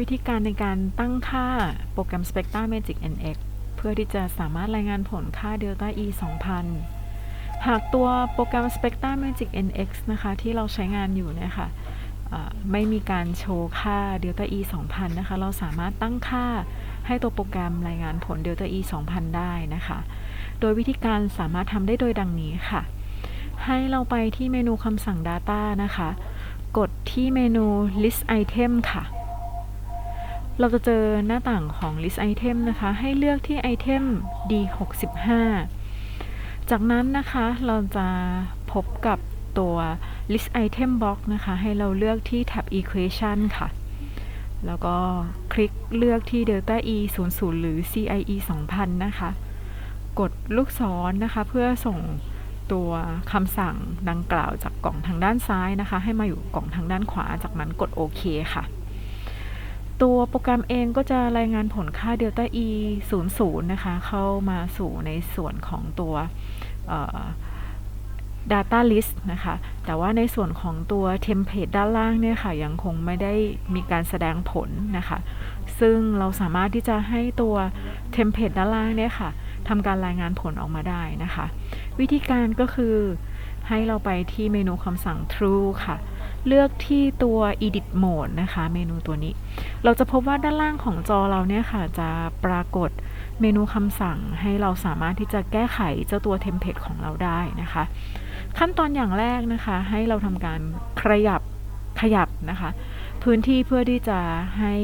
วิธีการในการตั้งค่าโปรแกรม Spectra Magic NX เพื่อที่จะสามารถรายงานผลค่า Delta E 2000 หากตัวโปรแกรม Spectra Magic NX นะคะที่เราใช้งานอยู่เนี่ยค่ะไม่มีการโชว์ค่า Delta E 2000 นะคะ เราสามารถตั้งค่าให้ตัวโปรแกรมรายงานผล Delta E 2000 ได้นะคะ โดยวิธีการสามารถทำได้โดยดังนี้ค่ะ ให้เราไปที่เมนูคำสั่ง Data นะคะ กดที่เมนู List Item ค่ะ เราจะเจอหน้าต่างของ list item นะคะ ให้เลือกที่ item D65 จากนั้นนะคะเราจะพบกับตัว list item box นะคะ ให้เราเลือกที่ tab equation ค่ะ แล้วก็คลิกเลือกที่ delta e 00หรือ CIE 2000 นะคะ กดลูกศรนะคะ เพื่อส่งตัวคำสั่งดังกล่าวจากกล่องทางด้านซ้ายนะคะ ให้มาอยู่กล่องทางด้านขวาจากนั้นกดโอเคค่ะ ตัวโปรแกรมเองก็จะรายงานผลค่า Delta E 00นะคะ เข้ามาสู่ในส่วนของตัว Data List นะคะ แต่ว่าในส่วนของตัว Template ด้านล่างเนี่ยค่ะ ยังคงไม่ได้มีการแสดงผลนะคะ ซึ่งเราสามารถที่จะให้ตัว Template ด้านล่างเนี่ยค่ะทำการรายงานผลออกมาได้นะคะ วิธีการก็คือให้เราไปที่เมนูคำสั่ง True ค่ะ เลือกที่ตัว Edit Mode นะคะ เมนูตัวนี้ เราจะพบว่าด้านล่างของจอเราเนี่ยค่ะ จะปรากฏเมนูคำสั่งให้เราสามารถที่จะแก้ไขเจ้าตัวเทมเพลตของเราได้นะคะ ขั้นตอนอย่างแรกนะคะ ให้เราทำการขยับขยับนะคะ พื้นที่เพื่อที่จะให้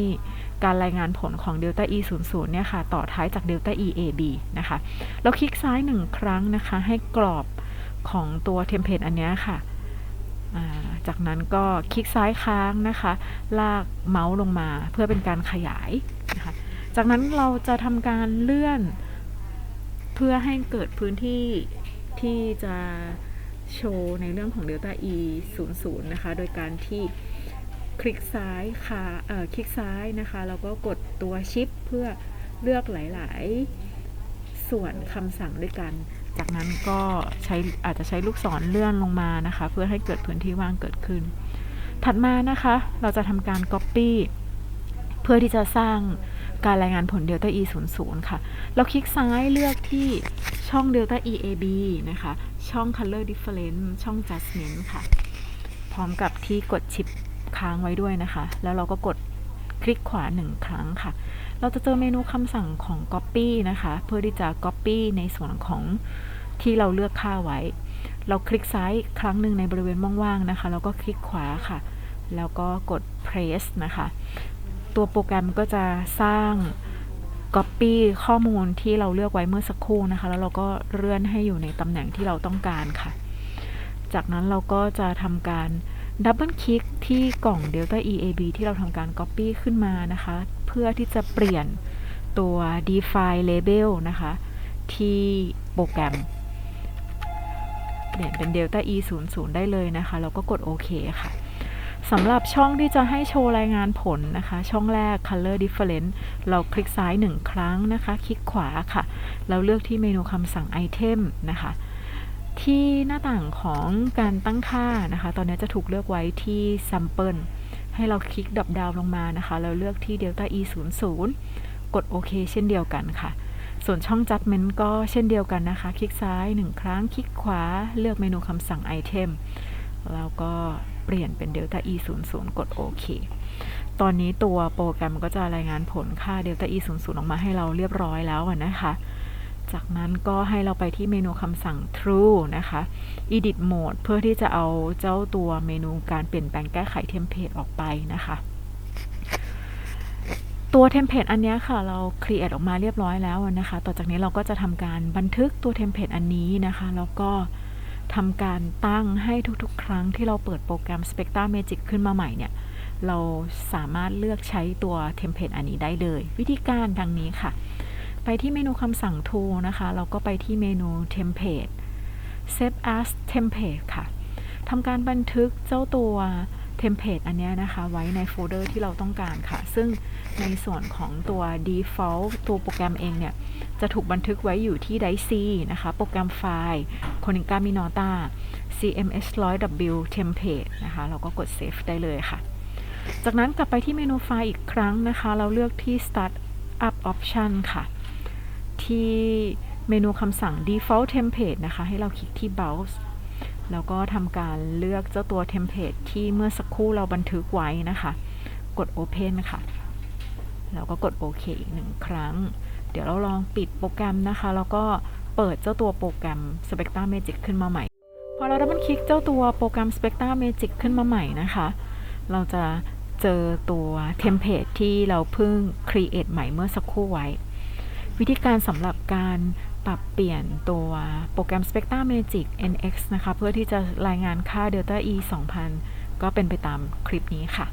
การรายงานผลของ Delta E 0 0เนี่ยค่ะ ต่อท้ายจาก Delta E AB นะคะ แล้วคลิกซ้ายหนึ่งครั้งนะคะ ให้กรอบของตัวเทมเพลตอันเนี้ยค่ะ จากนั้นก็คลิกซ้ายค้างนะคะ ลากเมาส์ลงมาเพื่อเป็นการขยายนะคะจากนั้นเราจะทำการเลื่อน เพื่อให้เกิดพื้นที่ที่จะโชว์ในเรื่องของ Delta E 0 0นะคะ โดยการที่คลิกซ้ายค่ะเอ่อคลิกซ้ายนะคะ แล้วก็กดตัวชิปเพื่อเลือกหลาย ๆ ส่วนคำสั่งด้วยกัน จากนั้นก็ใช้อาจจะใช้ลูกศรเลื่อนลงมานะคะ เพื่อให้เกิดพื้นที่ว่างเกิดขึ้น ถัดมานะคะเราจะทำการ Copy เพื่อที่จะสร้างการรายงานผล Delta E 0 0ค่ะ เราคลิกซ้ายเลือกที่ช่อง Delta E AB นะคะ ช่อง Color Difference ช่อง Adjustment ค่ะ พร้อมกับที่กดชิปค้างไว้ด้วยนะคะ แล้วเราก็กดคลิกขวาหนึ่งครั้งค่ะ เราจะเจอเมนูคำสั่งของ Copy นะคะ เพื่อที่จะ Copy ในส่วนของที่เราเลือกค่าไว้ เราคลิกซ้ายครั้งหนึ่งในบริเวณว่างๆนะคะ แล้วก็คลิกขวาค่ะ แล้วก็กด Press นะคะ ตัวโปรแกรมก็จะสร้าง Copy ข้อมูลที่เราเลือกไว้เมื่อสักครู่นะคะ แล้วเราก็เลื่อนให้อยู่ในตำแหน่งที่เราต้องการค่ะ จากนั้นเราก็จะทำการดับเบิลคลิกที่กล่อง Delta EAB ที่เราทำการ Copy ขึ้นมานะคะ พื่อที่จะเปลี่ยนตัว Define Label นะคะ ที่โปรแกรม เปลี่ยนเป็น Delta E 0 0ได้เลยนะคะ แล้วก็กดโอเคค่ะสำหรับช่องที่จะให้โชว์รายงานผลนะคะ ช่องแรก Color Difference เราคลิกซ้าย 1 ครั้งนะคะ คลิกขวาค่ะ เราเลือกที่เมนูคำสั่ง Item นะคะ ที่หน้าต่างของการตั้งค่านะคะ ตอนนี้จะถูกเลือกไว้ที่ Sample ให้เราคลิกดับดาวลงมานะคะ แล้วเลือกที่ Delta E 0 0กดโอเคเช่นเดียวกันค่ะ ส่วนช่อง Judgment ก็เช่นเดียวกันนะคะ คลิกซ้าย 1 ครั้ง คลิกขวา เลือกเมนูคำสั่ง Item แล้วก็เปลี่ยนเป็น Delta E 0 0กดโอเคตอนนี้ตัวโปรแกรมก็จะรายงานผลค่า Delta E 0 0ออกมาให้เราเรียบร้อยแล้วนะคะ จากนั้นก็ให้เราไปที่เมนูคำสั่ง True นะคะ Edit Mode เพื่อที่จะเอาเจ้าตัวเมนูการเปลี่ยนแปลงแก้ไขเทมเพลตออกไปนะคะตัวเทมเพลตอันนี้ค่ะเรา create ออกมาเรียบร้อยแล้วนะคะ ต่อจากนี้เราก็จะทำการบันทึกตัวเทมเพลตอันนี้นะคะ แล้วก็ทำการตั้งให้ทุกๆ ครั้งที่เราเปิดโปรแกรม Spectra Magic ขึ้นมาใหม่เนี่ย เราสามารถเลือกใช้ตัวเทมเพลตอันนี้ได้เลย วิธีการดังนี้ค่ะ ไปที่เมนูคำสั่ง Tool นะคะ เราก็ไปที่เมนู Template Save as Template ค่ะทำการบันทึกเจ้าตัวเทมเพลตอันนี้นะคะไว้ในโฟลเดอร์ที่เราต้องการค่ะ ซึ่งในส่วนของตัว default ตัวโปรแกรมเองเนี่ย จะถูกบันทึกไว้อยู่ที่ Drive นะคะ โปรแกรมไฟล์ Konica minota CMS 100W Template นะคะ เราก็กด Save ได้เลยค่ะ จากนั้นกลับไปที่เมนูไฟล์อีกครั้งนะคะ เราเลือกที่ Start Up Option ค่ะ ที่เมนูคำสั่ง Default Template นะคะ ให้เราคลิกที่ Browse แล้วก็ทำการเลือกเจ้าตัวเทมเพลตที่เมื่อสักครู่เราบันทึกไว้นะคะ กด Open ค่ะ แล้วก็กดโอเคอีกหนึ่งครั้ง เดี๋ยวเราลองปิดโปรแกรมนะคะ แล้วก็เปิดเจ้าตัวโปรแกรม Spectra Magic ขึ้นมาใหม่ พอเราดับเบิลคลิกเจ้าตัวโปรแกรม Spectra Magic ขึ้นมาใหม่นะคะ เราจะเจอตัวเทมเพลตที่เราเพิ่ง create ใหม่เมื่อสักครู่ไว้ วิธีการสำหรับการปรับเปลี่ยนตัวโปรแกรม Spectra Magic NX นะคะ เพื่อที่จะรายงานค่า Delta E 2000 ก็เป็นไปตามคลิปนี้ค่ะ